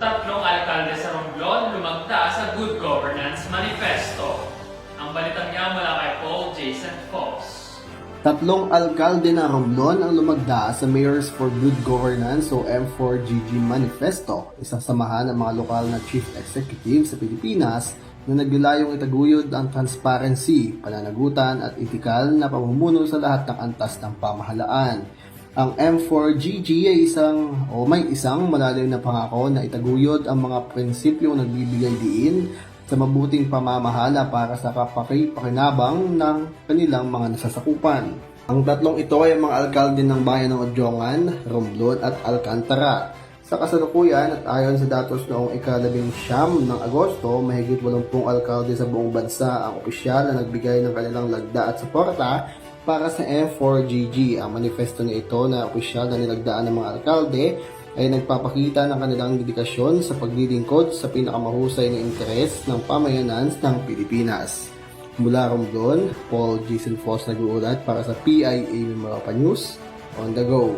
Tatlong alkalde sa Romblon lumagda sa Good Governance Manifesto. Ang balitang niya mula kay Paul Jason Foss. Tatlong alkalde ng Romblon ang lumagda sa Mayors for Good Governance o M4GG Manifesto, isang samahan ng mga lokal na chief executive sa Pilipinas na naglalayong itaguyod ang transparency, pananagutan at etikal na pamumuno sa lahat ng antas ng pamahalaan. Ang M4GG ay isang o may isang malalim na pangako na itaguyod ang mga prinsipyong nagbibigay diin sa mabuting pamamahala para sa kapakipakinabang ng kanilang mga nasasakupan. Ang tatlong ito ay mga alkalde ng bayan ng Odjongan, Romblon at Alcantara. Sa kasalukuyan at ayon sa datos noong ikalabing siyam ng Agosto, mahigit 80 alkalde sa buong bansa ang opisyal na nagbigay ng kanilang lagda at suporta para sa M4GG. Ang manifesto na ito na opisyal na nilagdaan ng mga alkalde ay nagpapakita ng kanilang dedikasyon sa paglilingkod sa pinakamahusay na interes ng pamayanan ng Pilipinas. Mula Romblon, Paul Jason Foss nag-uulat para sa PIA Mimaropa News on the go.